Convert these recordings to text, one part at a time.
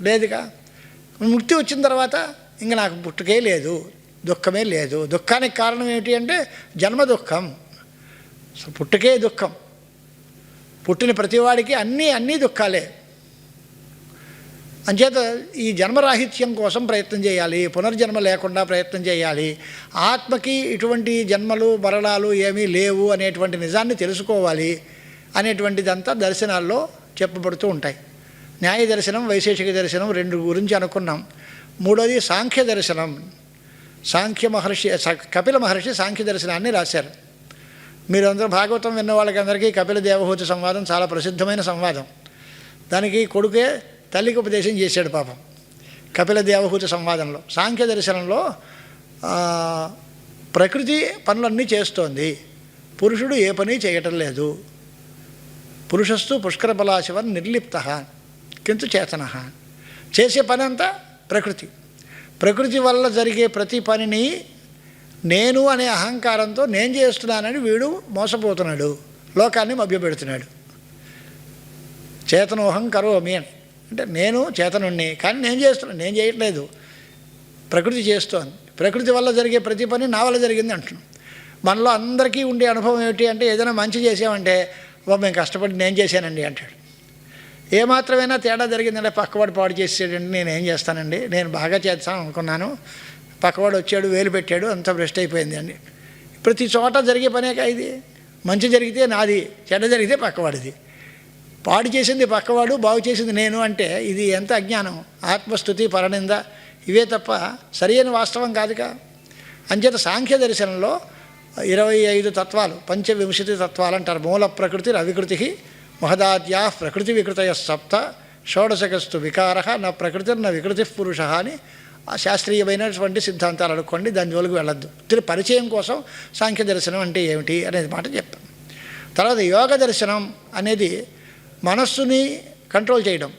లేదుగా? ముక్తి వచ్చిన తర్వాత ఇంక నాకు పుట్టుకే లేదు దుఃఖమే లేదు. దుఃఖానికి కారణం ఏమిటి అంటే జన్మ దుఃఖం. సో పుట్టుకే దుఃఖం. పుట్టిన ప్రతివాడికి అన్నీ అన్నీ దుఃఖాలే. అంచేత ఈ జన్మరాహిత్యం కోసం ప్రయత్నం చేయాలి పునర్జన్మ లేకుండా ప్రయత్నం చేయాలి. ఆత్మకి ఇటువంటి జన్మలు మరణాలు ఏమీ లేవు అనేటువంటి నిజాన్ని తెలుసుకోవాలి అనేటువంటిదంతా దర్శనాల్లో చెప్పబడుతూ ఉంటాయి. న్యాయ దర్శనం వైశేషిక దర్శనం రెండు గురించి అనుకున్నాం. మూడోది సాంఖ్య దర్శనం. సాంఖ్య మహర్షి కపిల మహర్షి సాంఖ్య దర్శనాన్ని రాశారు. మీరు అందరూ భాగవతం విన్న వాళ్ళకందరికీ కపిల దేవహూతి సంవాదం చాలా ప్రసిద్ధమైన సంవాదం. దానికి కొడుకే తల్లికి ఉపదేశం చేశాడు పాపం. కపిల దేవహూతి సంవాదంలో సాంఖ్య దర్శనంలో ప్రకృతి పనులన్నీ చేస్తోంది. పురుషుడు ఏ పని చేయటం లేదు. పురుషస్తు పుష్కర బలాశివన్ నిర్లిప్త. కింద చేతన. చేసే పని అంతా ప్రకృతి. ప్రకృతి వల్ల జరిగే ప్రతి పనిని నేను అనే అహంకారంతో నేను చేస్తున్నానని వీడు మోసపోతున్నాడు. లోకాన్ని మభ్యపెడుతున్నాడు. చేతనోహం కరోమి అని. అంటే నేను చేతనుణ్ణి కానీ నేను చేస్తున్నాను నేను చేయట్లేదు. ప్రకృతి చేస్తోంది. ప్రకృతి వల్ల జరిగే ప్రతి పని నా వల్ల జరిగింది అంటున్నాం. మనలో అందరికీ ఉండే అనుభవం ఏమిటి అంటే ఏదైనా మంచి చేసామంటే బాబు మేము కష్టపడి నేను చేశానండి అంటాడు. ఏమాత్రమైనా తేడా జరిగిందంటే పక్కవాడు పాడు చేసేటండి నేను ఏం చేస్తానండి? నేను బాగా చేస్తాను అనుకున్నాను. పక్కవాడు వచ్చాడు వేలు పెట్టాడు అంత భ్రష్ట్ అయిపోయింది అండి. ప్రతి చోట జరిగే పనేగా ఇది. మంచి జరిగితే నాది చెడ్డ జరిగితే పక్కవాడిది. పాడు చేసింది పక్కవాడు బాగు చేసింది నేను అంటే ఇది ఎంత అజ్ఞానం? ఆత్మస్థుతి పరనింద ఇవే తప్ప సరైన వాస్తవం కాదుగా. అంచేత సాంఖ్య దర్శనంలో ఇరవై ఐదు తత్వాలు పంచవింశతి తత్వాలు అంటారు. మూల ప్రకృతి రవికృతికి మహదాద్యా ప్రకృతి వికృతయ సప్త షోడశకస్తు వికార నా ప్రకృతి నా వికృతి పురుష అని ఆ శాస్త్రీయమైనటువంటి సిద్ధాంతాలు అనుకోండి దాని జోలికి వెళ్ళొద్దు. తిరిగి పరిచయం కోసం సాంఖ్య దర్శనం అంటే ఏమిటి అనేది మాట చెప్పాను తర్వాత యోగ దర్శనం అనేది మనస్సుని కంట్రోల్ చేయడం.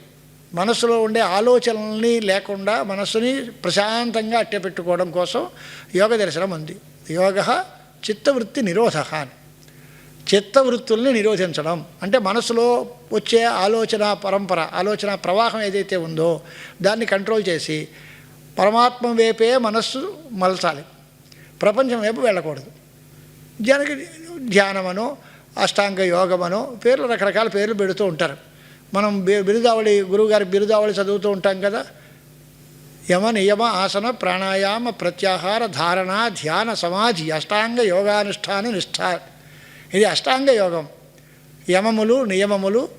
మనస్సులో ఉండే ఆలోచనల్ని లేకుండా మనస్సుని ప్రశాంతంగా అట్టే పెట్టుకోవడం కోసం యోగ దర్శనం ఉంది. యోగ చిత్తవృత్తి నిరోధ అని. చిత్తవృత్తుల్ని నిరోధించడం. అంటే మనసులో వచ్చే ఆలోచన పరంపర ఆలోచన ప్రవాహం ఏదైతే ఉందో దాన్ని కంట్రోల్ చేసి పరమాత్మ వైపే మనస్సు మలచాలి. ప్రపంచం వైపు వెళ్ళకూడదు. జనకి ధ్యానమనో అష్టాంగ యోగమనో పేర్లు రకరకాల పేర్లు పెడుతూ ఉంటారు. మనం బిరుదావళి గురువుగారి బిరుదావళి చదువుతూ ఉంటాం కదా? యమ నియమ ఆసన ప్రాణాయామ ప్రత్యాహార ధారణ ధ్యాన సమాధి అష్టాంగ యోగానుష్ఠాన నిష్ఠ ఇది అష్టాంగ యోగం. యమములు నియమములు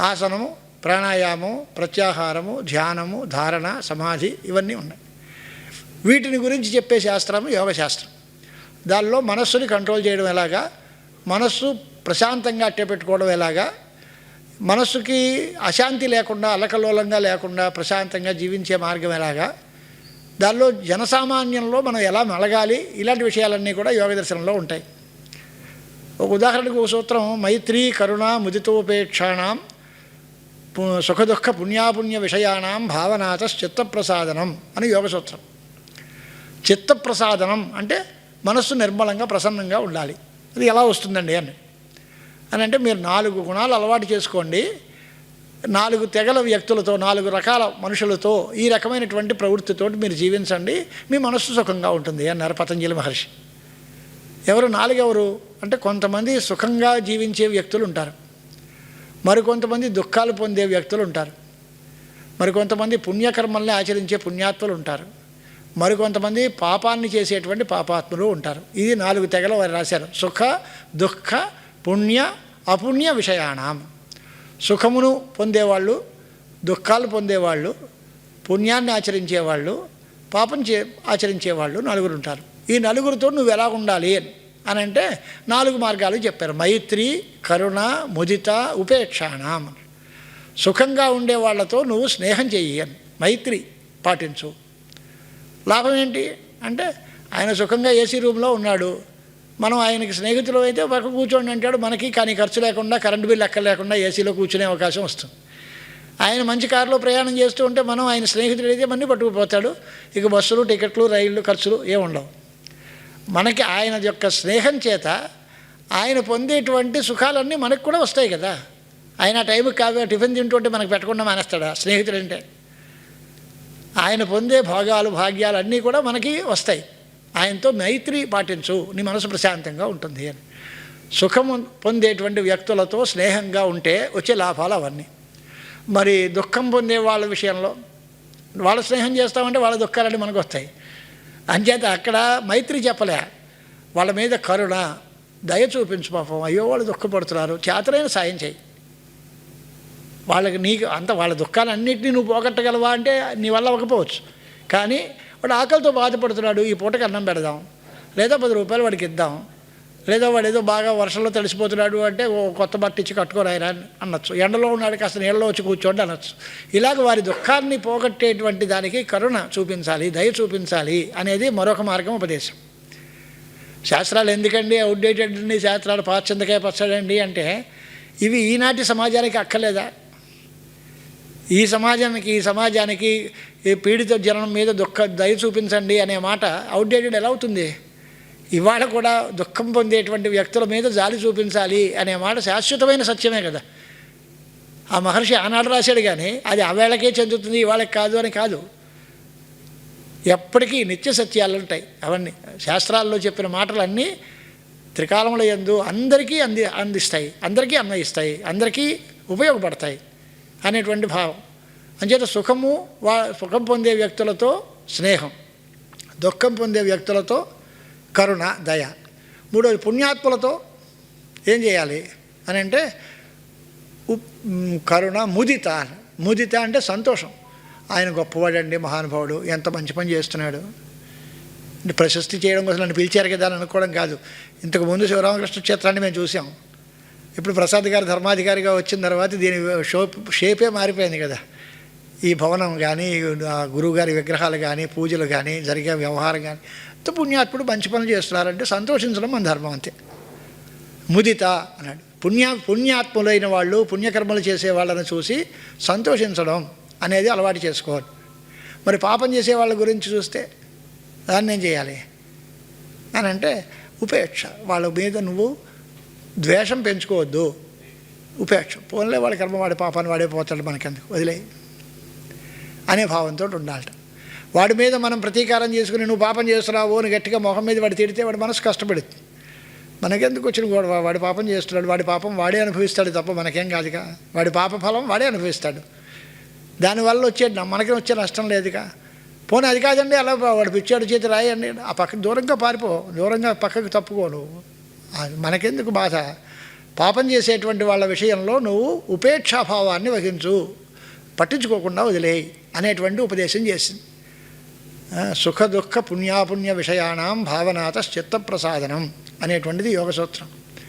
ఆసనము ప్రాణాయామం ప్రత్యాహారము ధ్యానము ధారణ సమాధి ఇవన్నీ ఉన్నాయి. వీటిని గురించి చెప్పే శాస్త్రము యోగశాస్త్రం. దానిలో మనస్సుని కంట్రోల్ చేయడం ఎలాగా? మనస్సు ప్రశాంతంగా అట్టే పెట్టుకోవడం ఎలాగా? మనస్సుకి అశాంతి లేకుండా అలకలోలంగా లేకుండా ప్రశాంతంగా జీవించే మార్గం ఎలాగా? దానిలో జనసామాన్యంలో మనం ఎలా మెలగాలి? ఇలాంటి విషయాలన్నీ కూడా యోగ దర్శనంలో ఉంటాయి. ఒక ఉదాహరణకు ఒక సూత్రం మైత్రి కరుణ ముదితోపేక్షాణం సుఖదుఖ సుఖదుఃఖ పుణ్యాపుణ్య విషయాణం భావనాథ చిత్తప్రసాదనం అని యోగ సూత్రం. చిత్తప్రసాదనం అంటే మనస్సు నిర్మలంగా ప్రసన్నంగా ఉండాలి. అది ఎలా వస్తుందండి అని. అని అంటే మీరు నాలుగు గుణాలు అలవాటు చేసుకోండి. నాలుగు తెగల వ్యక్తులతో నాలుగు రకాల మనుషులతో ఈ రకమైనటువంటి ప్రవృత్తితో మీరు జీవించండి. మీ మనస్సు సుఖంగా ఉంటుంది అన్నారు పతంజలి మహర్షి. ఎవరు నాలుగెవరు? అంటే కొంతమంది సుఖంగా జీవించే వ్యక్తులు ఉంటారు. మరికొంతమంది దుఃఖాలు పొందే వ్యక్తులు ఉంటారు. మరికొంతమంది పుణ్యకర్మల్ని ఆచరించే పుణ్యాత్ములు ఉంటారు. మరికొంతమంది పాపాన్ని చేసేటువంటి పాపాత్ములు ఉంటారు. ఇది నాలుగు తెగలు వారు రాశారు. సుఖ దుఃఖ పుణ్య అపుణ్య విషయాణం. సుఖమును పొందేవాళ్ళు దుఃఖాలు పొందేవాళ్ళు పుణ్యాన్ని ఆచరించేవాళ్ళు పాపం చే ఆచరించేవాళ్ళు నలుగురు ఉంటారు. ఈ నలుగురితో నువ్వు ఎలా ఉండాలి అని. అని అంటే నాలుగు మార్గాలు చెప్పారు. మైత్రి కరుణ ముదిత ఉపేక్షాణం. సుఖంగా ఉండే వాళ్ళతో నువ్వు స్నేహం చెయ్యి అని. మైత్రి పాటించు. లాభం ఏంటి? అంటే ఆయన సుఖంగా ఏసీ రూమ్లో ఉన్నాడు. మనం ఆయనకి స్నేహితులు అయితే పక్క కూర్చోండి అంటాడు. మనకి కానీ ఖర్చు లేకుండా కరెంటు బిల్ లెక్క లేకుండా ఏసీలో కూర్చునే అవకాశం వస్తుంది. ఆయన మంచి కారులో ప్రయాణం చేస్తూ ఉంటే మనం ఆయన స్నేహితుడు అయితే మన్ని పట్టుకుపోతాడు. ఇక బస్సులు టికెట్లు రైళ్ళు ఖర్చులు ఏముండవు మనకి ఆయన యొక్క స్నేహం చేత ఆయన పొందేటువంటి సుఖాలన్నీ మనకు కూడా వస్తాయి కదా. ఆయన ఆ టైంకి కాదు టిఫిన్ తింటుంటే మనకు పెట్టకుండా మానేస్తాడా స్నేహితుడు అంటే? ఆయన పొందే భోగాలు భాగ్యాలు అన్నీ కూడా మనకి వస్తాయి. ఆయనతో మైత్రి పాటించు నీ మనసు ప్రశాంతంగా ఉంటుంది అని. సుఖము పొందేటువంటి వ్యక్తులతో స్నేహంగా ఉంటే వచ్చే లాభాలు అవన్నీ. మరి దుఃఖం పొందే వాళ్ళ విషయంలో వాళ్ళ స్నేహం చేస్తామంటే వాళ్ళ దుఃఖాలన్నీ మనకు వస్తాయి అంచేత అక్కడ మైత్రి చెప్పలే వాళ్ళ మీద కరుణ దయ చూపించు పాపం. అయ్యో వాళ్ళు దుఃఖపడుతున్నారు. చేతలైన సాయం చేయి. వాళ్ళకి నీకు అంత వాళ్ళ దుఃఖాలన్నింటినీ నువ్వు పోగొట్టగలవా అంటే నీ వల్ల అవ్వకపోవచ్చు. కానీ వాడు ఆకలితో బాధపడుతున్నాడు ఈ పూటకి అన్నం పెడదాం లేదా పది రూపాయలు వాడికి ఇద్దాం లేదా వాడు ఏదో బాగా వర్షంలో తడిసిపోతున్నాడు అంటే ఓ కొత్త బట్ట ఇచ్చి కట్టుకోరాయన అనొచ్చు. ఎండలో ఉన్నాడు కాస్త నీళ్ళలో వచ్చి కూర్చోండి అనొచ్చు. ఇలాగ వారి దుఃఖాన్ని పోగొట్టేటువంటి దానికి కరుణ చూపించాలి దయ చూపించాలి అనేది మరొక మార్గం ఉపదేశం. శాస్త్రాలు ఎందుకండి? అవుట్డేటెడ్ అండి శాస్త్రాలు పాశ్చందకాయ పచ్చడండి అంటే ఇవి ఈనాటి సమాజానికి అక్కర్లేదా? ఈ సమాజానికి ఈ సమాజానికి ఈ పీడిత జనం మీద దుఃఖ దయ చూపించండి అనే మాట అవుట్డేటెడ్ ఎలా అవుతుంది? ఇవాళ కూడా దుఃఖం పొందేటువంటి వ్యక్తుల మీద జాలి చూపించాలి అనే మాట శాశ్వతమైన సత్యమే కదా. ఆ మహర్షి ఆనాడు రాశాడు కానీ అది ఆవేళకే చెందుతుంది ఇవాళకి కాదు అని కాదు. ఎప్పటికీ నిత్య సత్యాలు ఉంటాయి. అవన్నీ శాస్త్రాల్లో చెప్పిన మాటలన్నీ త్రికాలముల యందు అందరికీ అంది అందిస్తాయి. అందరికీ అన్వయిస్తాయి. అందరికీ ఉపయోగపడతాయి అనేటువంటి భావం. అంచేత సుఖము వా సుఖం పొందే వ్యక్తులతో స్నేహం దుఃఖం పొందే వ్యక్తులతో కరుణ దయ. మూడోది పుణ్యాత్ములతో ఏం చేయాలి అని అంటే ఉప్- కరుణ ముదిత ముదిత అంటే సంతోషం. ఆయన గొప్పవాడండి మహానుభావుడు ఎంత మంచి పని చేస్తున్నాడు. అంటే ప్రశస్తి చేయడం కోసం నన్ను పిలిచారు కదా అని అనుకోవడం కాదు. ఇంతకుముందు శివరామకృష్ణ క్షేత్రాన్ని మేము చూసాం ఇప్పుడు ప్రసాద్ గారు ధర్మాధికారిగా వచ్చిన తర్వాత దీని షోప్ షేపే మారిపోయింది కదా. ఈ భవనం కానీ గురువుగారి విగ్రహాలు కానీ పూజలు కానీ జరిగే వ్యవహారం కానీ అంత పుణ్యాత్ముడు మంచి పనులు చేస్తున్నారంటే సంతోషించడం మన ధర్మం అంతే. ముదిత అన్నాడు. పుణ్య పుణ్యాత్ములైన వాళ్ళు పుణ్యకర్మలు చేసే వాళ్ళని చూసి సంతోషించడం అనేది అలవాటు చేసుకోవాలి. మరి పాపం చేసే వాళ్ళ గురించి చూస్తే దాన్ని ఏం చేయాలి? అని అంటే ఉపేక్ష. వాళ్ళ మీద నువ్వు ద్వేషం పెంచుకోవద్దు. ఉపేక్ష. పోన్లే వాడి కర్మ వాడి పాపాన్ని వాడే పోతాడు మనకెందుకు? వదిలే అనే భావంతో ఉండాలట. వాడి మీద మనం ప్రతీకారం చేసుకుని నువ్వు పాపం చేస్తున్నావు అని గట్టిగా మొహం మీద వాడు తిడితే వాడి మనసు కష్టపడుతుంది. మనకెందుకు వచ్చిన గొడవ? వాడి పాపం చేస్తున్నాడు వాడి పాపం వాడే అనుభవిస్తాడు తప్ప మనకేం కాదుగా? వాడి పాప ఫలం వాడే అనుభవిస్తాడు. దానివల్ల వచ్చే మనకి వచ్చే నష్టం లేదుగా? పోనీ అది కాదండి అలా వాడు పిచ్చాడు చేతి రాయండి. ఆ పక్క దూరంగా పారిపో దూరంగా పక్కకు తప్పుకో నువ్వు. అది మనకెందుకు బాధ? పాపం చేసేటువంటి వాళ్ళ విషయంలో నువ్వు ఉపేక్షాభావాన్ని వహించు. పట్టించుకోకుండా వదిలేయి అనేటువంటి ఉపదేశం చేసింది. సుఖదుఃఖ సుఖ దుఃఖ పుణ్యాపుణ్య విషయాణం భావనాత చిత్త ప్రసాదనం అనేటువంటిది యోగసూత్రం